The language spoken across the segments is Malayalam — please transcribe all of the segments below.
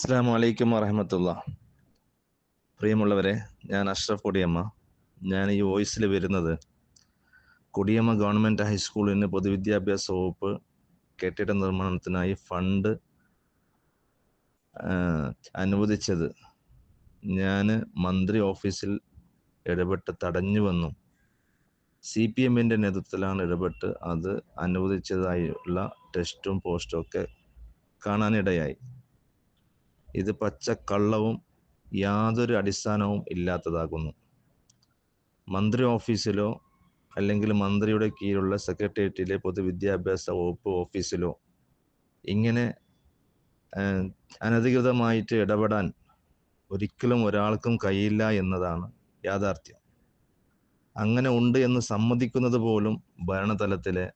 അസ്സാം വലൈക്കും വറഹമത്തുള്ള. പ്രിയമുള്ളവരെ ഞാൻ അഷ്റഫ് കൊടിയമ്മ. ഞാൻ ഈ വോയിസിൽ വരുന്നത് കൊടിയമ്മ ഗവൺമെന്റ് ഹൈസ്കൂളിന് പൊതുവിദ്യാഭ്യാസ വകുപ്പ് കെട്ടിട നിർമ്മാണത്തിനായി ഫണ്ട് അനുവദിച്ചത്. ഞാൻ മന്ത്രി ഓഫീസിൽ ഇടപെട്ട് തടഞ്ഞു വന്നു. സി പി എമ്മിന്റെ നേതൃത്വത്തിലാണ് ഇടപെട്ട് അത് അനുവദിച്ചതായുള്ള ടെസ്റ്റും പോസ്റ്റും ഒക്കെ കാണാനിടയായി. ഇത് പച്ചക്കള്ളവും യാതൊരു അടിസ്ഥാനവും ഇല്ലാത്തതാകുന്നു മന്ത്രി ഓഫീസിലോ അല്ലെങ്കിൽ മന്ത്രിയുടെ കീഴിലുള്ള സെക്രട്ടേറിയറ്റിലെ പൊതുവിദ്യാഭ്യാസ വകുപ്പ് ഓഫീസിലോ ഇങ്ങനെ അനധികൃതമായിട്ട് ഇടപെടാൻ ഒരിക്കലും ഒരാൾക്കും കഴിയില്ല എന്നതാണ് യാഥാർത്ഥ്യം. അങ്ങനെ ഉണ്ട് എന്ന് സമ്മതിക്കുന്നത് പോലും ഭരണതലത്തിലെ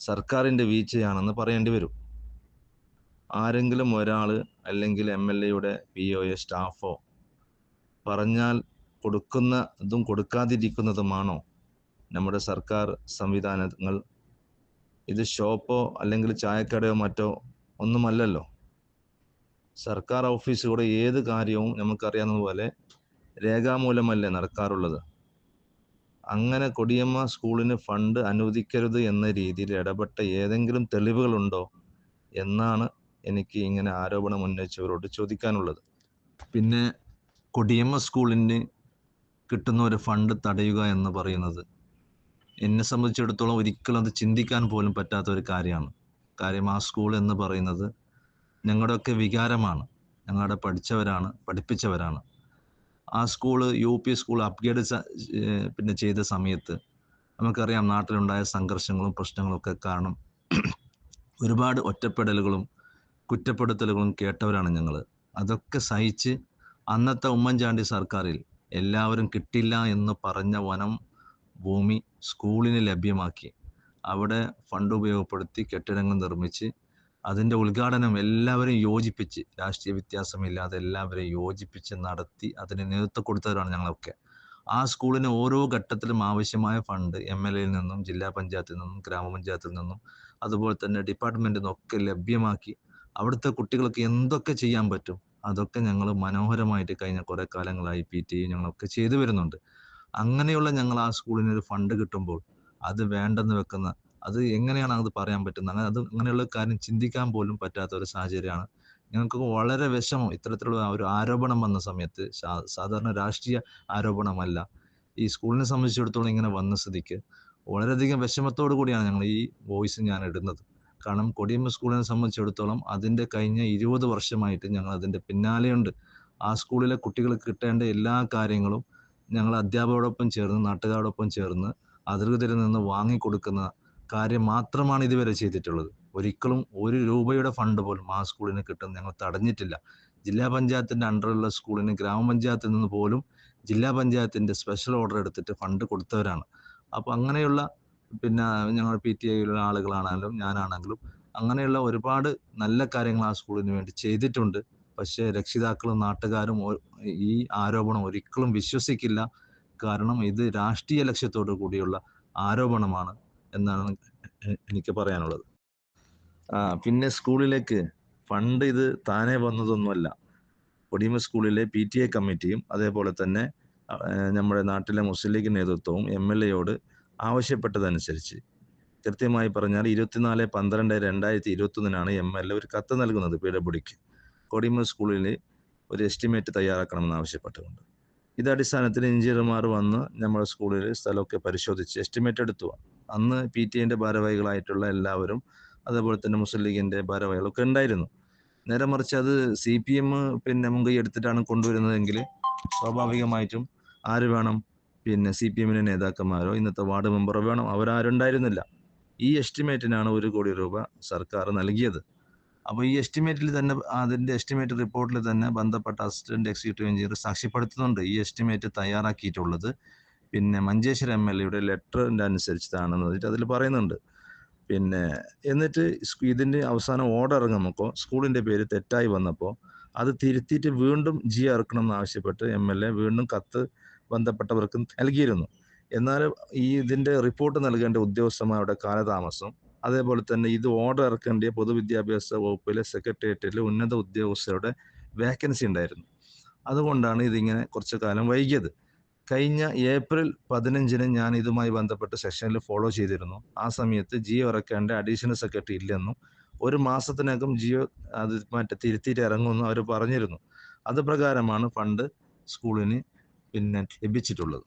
സർക്കാരിന്റെ വീഴ്ചയാണെന്ന് പറയേണ്ടി വരും. ആരെങ്കിലും ഒരാൾ അല്ലെങ്കിൽ എം എൽ എയുടെ പി ഒ സ്റ്റാഫോ പറഞ്ഞാൽ കൊടുക്കുന്നതും കൊടുക്കാതിരിക്കുന്നതുമാണോ? നമ്മുടെ സർക്കാർ സംവിധാനങ്ങൾ ഇത് ഷോപ്പോ അല്ലെങ്കിൽ ചായക്കടയോ മറ്റോ ഒന്നുമല്ലല്ലോ. സർക്കാർ ഓഫീസുകളുടെ ഏത് കാര്യവും നമുക്കറിയാവുന്നതുപോലെ രേഖാമൂലമല്ലേ നടക്കാറുള്ളത്? അങ്ങനെ കൊടിയമ്മ സ്കൂളിന് ഫണ്ട് അനുവദിക്കരുത് എന്ന രീതിയിൽ ഇടപെട്ട ഏതെങ്കിലും തെളിവുകളുണ്ടോ? എന്നാണ് എനിക്ക് ഇങ്ങനെ ആരോപണം ഉന്നയിച്ചവരോട് ചോദിക്കാനുള്ളത്. പിന്നെ കൊടിയമ്മ സ്കൂളിന് കിട്ടുന്ന ഒരു ഫണ്ട് തടയുക എന്ന് പറയുന്നത് എന്നെ സംബന്ധിച്ചിടത്തോളം ഒരിക്കലും അത് ചിന്തിക്കാൻ പോലും പറ്റാത്ത ഒരു കാര്യമാണ്. കാര്യം ആ സ്കൂൾ എന്ന് പറയുന്നത് ഞങ്ങളുടെയൊക്കെ വികാരമാണ്. ഞങ്ങളുടെ പഠിച്ചവരാണ് പഠിപ്പിച്ചവരാണ്. ആ school U P school upgrade പിന്നെ ചെയ്ത സമയത്ത് നമുക്കറിയാം നാട്ടിലുണ്ടായ സംഘർഷങ്ങളും പ്രശ്നങ്ങളും ഒക്കെ കാരണം ഒരുപാട് ഒറ്റപ്പെടലുകളും കുറ്റപ്പെടുത്തലുകളും കേട്ടവരാണ് ഞങ്ങൾ അതൊക്കെ സഹിച്ച് അന്നത്തെ ഉമ്മൻചാണ്ടി സർക്കാരിൽ എല്ലാവരും കിട്ടില്ല എന്ന് പറഞ്ഞ വനം ഭൂമി സ്കൂളിന് ലഭ്യമാക്കി. അവിടെ ഫണ്ട് ഉപയോഗപ്പെടുത്തി കെട്ടിടങ്ങൾ നിർമ്മിച്ച് അതിന്റെ ഉദ്ഘാടനം എല്ലാവരും യോജിപ്പിച്ച് രാഷ്ട്രീയ വ്യത്യാസമില്ലാതെ എല്ലാവരെയും യോജിപ്പിച്ച് നടത്തി അതിന് നേതൃത്വം കൊടുത്തവരാണ് ഞങ്ങളൊക്കെ. ആ സ്കൂളിന് ഓരോ ഘട്ടത്തിലും ആവശ്യമായ ഫണ്ട് എം എൽ എയിൽ നിന്നും ജില്ലാ പഞ്ചായത്തിൽ നിന്നും ഗ്രാമപഞ്ചായത്തിൽ നിന്നും അതുപോലെ തന്നെ ഡിപ്പാർട്ട്മെന്റിൽ നിന്നൊക്കെ ലഭ്യമാക്കി അവിടുത്തെ കുട്ടികൾക്ക് എന്തൊക്കെ ചെയ്യാൻ പറ്റും? അതൊക്കെ ഞങ്ങൾ മനോഹരമായിട്ട് കഴിഞ്ഞ കുറേ കാലങ്ങളായി പി ടി ഞങ്ങളൊക്കെ ചെയ്തു വരുന്നുണ്ട്. അങ്ങനെയുള്ള ഞങ്ങൾ ആ സ്കൂളിന് ഒരു ഫണ്ട് കിട്ടുമ്പോൾ അത് വേണ്ടെന്ന് വെക്കുന്ന അത് എങ്ങനെയാണ് അത് പറയാൻ പറ്റുന്നത്? അങ്ങനെ അത് അങ്ങനെയുള്ള കാര്യം ചിന്തിക്കാൻ പോലും പറ്റാത്ത ഒരു സാഹചര്യമാണ്. ഞങ്ങൾക്ക് വളരെ വിഷമം. ഇത്തരത്തിലുള്ള ഒരു ആരോപണം വന്ന സമയത്ത് സാധാരണ രാഷ്ട്രീയ ആരോപണമല്ല. ഈ സ്കൂളിനെ സംബന്ധിച്ചിടത്തോളം ഇങ്ങനെ വന്ന സ്ഥിതിക്ക് വളരെയധികം വിഷമത്തോടു കൂടിയാണ് ഞങ്ങൾ ഈ വോയിസ് ഞാൻ ഇടുന്നത്. കാരണം കൊടിയമ്മ സ്കൂളിനെ സംബന്ധിച്ചിടത്തോളം അതിന്റെ കഴിഞ്ഞ ഇരുപത് വർഷമായിട്ട് ഞങ്ങൾ അതിന്റെ പിന്നാലെയുണ്ട്. ആ സ്കൂളിലെ കുട്ടികൾക്ക് കിട്ടേണ്ട എല്ലാ കാര്യങ്ങളും ഞങ്ങൾ അധ്യാപകരോടൊപ്പം ചേർന്ന് നാട്ടുകാരോടൊപ്പം ചേർന്ന് അധികൃതരിൽ നിന്ന് വാങ്ങിക്കൊടുക്കുന്ന കാര്യം മാത്രമാണ് ഇതുവരെ ചെയ്തിട്ടുള്ളത്. ഒരിക്കലും ഒരു രൂപയുടെ ഫണ്ട് പോലും ആ സ്കൂളിന് കിട്ടുന്ന ഞങ്ങൾ തടഞ്ഞിട്ടില്ല. ജില്ലാ പഞ്ചായത്തിന്റെ അണ്ടറിലുള്ള സ്കൂളിന് ഗ്രാമപഞ്ചായത്തിൽ നിന്ന് പോലും ജില്ലാ പഞ്ചായത്തിന്റെ സ്പെഷ്യൽ ഓർഡർ എടുത്തിട്ട് ഫണ്ട് കൊടുത്തവരാണ്. അപ്പോൾ അങ്ങനെയുള്ള പിന്നെ ഞങ്ങൾ പി ടി ഐയിലുള്ള ആളുകളാണെങ്കിലും ഞാനാണെങ്കിലും അങ്ങനെയുള്ള ഒരുപാട് നല്ല കാര്യങ്ങൾ ആ സ്കൂളിന് വേണ്ടി ചെയ്തിട്ടുണ്ട്. പക്ഷേ രക്ഷിതാക്കളും നാട്ടുകാരും ഈ ആരോപണം ഒരിക്കലും വിശ്വസിക്കില്ല. കാരണം ഇത് രാഷ്ട്രീയ ലക്ഷ്യത്തോടു കൂടിയുള്ള ആരോപണമാണ് എന്നാണ് എനിക്ക് പറയാനുള്ളത്. ആ പിന്നെ സ്കൂളിലേക്ക് ഫണ്ട് ഇത് താനേ വന്നതൊന്നുമല്ല. ഒടിമ സ്കൂളിലെ പി ടി എ കമ്മിറ്റിയും അതേപോലെ തന്നെ നമ്മുടെ നാട്ടിലെ മുസ്ലിം ലീഗ് നേതൃത്വവും എം എൽ എയോട് ആവശ്യപ്പെട്ടതനുസരിച്ച്. കൃത്യമായി പറഞ്ഞാൽ ഇരുപത്തിനാല് പന്ത്രണ്ട് രണ്ടായിരത്തി ഇരുപത്തൊന്നിനാണ് എം എൽ എ ഒരു കത്ത് നൽകുന്നത് പി ഡബ്ല്യു ഡിക്ക് കൊടിയമ സ്കൂളിൽ ഒരു എസ്റ്റിമേറ്റ് തയ്യാറാക്കണമെന്ന് ആവശ്യപ്പെട്ടുകൊണ്ട്. ഇത് അടിസ്ഥാനത്തിൽ എഞ്ചിനീയർമാർ വന്ന് നമ്മുടെ സ്കൂളിൽ സ്ഥലമൊക്കെ പരിശോധിച്ച് എസ്റ്റിമേറ്റ് എടുത്തു. അന്ന് പി ടി എന്റെ ഭാരവാഹികളായിട്ടുള്ള എല്ലാവരും അതേപോലെ തന്നെ മുസ്ലിം ലീഗിന്റെ ഭാരവാഹികളൊക്കെ ഉണ്ടായിരുന്നു. നേരെ മറിച്ച് അത് സി പി എം പിന്നെ മുൻകൈ എടുത്തിട്ടാണ് കൊണ്ടുവരുന്നതെങ്കിൽ സ്വാഭാവികമായിട്ടും ആര് വേണം പിന്നെ സി പി എമ്മിന്റെ നേതാക്കന്മാരോ ഇന്നത്തെ വാർഡ് മെമ്പറോ വേണം അവരാരുണ്ടായിരുന്നില്ല. ഈ എസ്റ്റിമേറ്റിനാണ് ഒരു കോടി രൂപ സർക്കാർ നൽകിയത്. അപ്പോൾ ഈ എസ്റ്റിമേറ്റിൽ തന്നെ അതിന്റെ എസ്റ്റിമേറ്റ് റിപ്പോർട്ടിൽ തന്നെ ബന്ധപ്പെട്ട അസിസ്റ്റന്റ് എക്സിക്യൂട്ടീവ് എഞ്ചിനീയർ സാക്ഷ്യപ്പെടുത്തുന്നുണ്ട്. ഈ എസ്റ്റിമേറ്റ് തയ്യാറാക്കിയിട്ടുള്ളത്. പിന്നെ മഞ്ചേശ്വരം എം എൽ എയുടെ ലെറ്ററിന്റെ അനുസരിച്ചിട്ടാണെന്ന് പറഞ്ഞിട്ട് അതിൽ പറയുന്നുണ്ട്. പിന്നെ എന്നിട്ട് ഇതിന്റെ അവസാനം ഓർഡർ ഇറങ്ങുമ്പോൾ സ്കൂളിന്റെ പേര് തെറ്റായി വന്നപ്പോൾ അത് തിരുത്തിയിട്ട് വീണ്ടും ജി ഇറക്കണം എന്ന് ആവശ്യപ്പെട്ട് എം എൽ എ വീണ്ടും കത്ത് ബന്ധപ്പെട്ടവർക്ക് നൽകിയിരുന്നു. എന്നാൽ ഈ ഇതിന്റെ റിപ്പോർട്ട് നൽകേണ്ട ഉദ്യോഗസ്ഥന്മാരുടെ കാലതാമസം. അതേപോലെ തന്നെ ഇത് ഓർഡർ ഇറക്കേണ്ട പൊതുവിദ്യാഭ്യാസ വകുപ്പിലെ സെക്രട്ടേറിയറ്റിലെ ഉന്നത ഉദ്യോഗസ്ഥരുടെ വേക്കൻസി ഉണ്ടായിരുന്നു. അതുകൊണ്ടാണ് ഇതിങ്ങനെ കുറച്ച് കാലം വൈകിയത്. കഴിഞ്ഞ ഏപ്രിൽ പതിനഞ്ചിന് ഞാൻ ഇതുമായി ബന്ധപ്പെട്ട് സെഷനിൽ ഫോളോ ചെയ്തിരുന്നു. ആ സമയത്ത് ജിയോ ഇറക്കേണ്ട അഡീഷണൽ സെക്രട്ടറി ഇല്ലെന്നും ഒരു മാസത്തിനകം ജിയോ അത് മറ്റേ തിരുത്തിയിട്ട് ഇറങ്ങുമെന്നും അവർ പറഞ്ഞിരുന്നു. അത് പ്രകാരമാണ് ഫണ്ട് സ്കൂളിന് പിന്നെ ലഭിച്ചിട്ടുള്ളത്.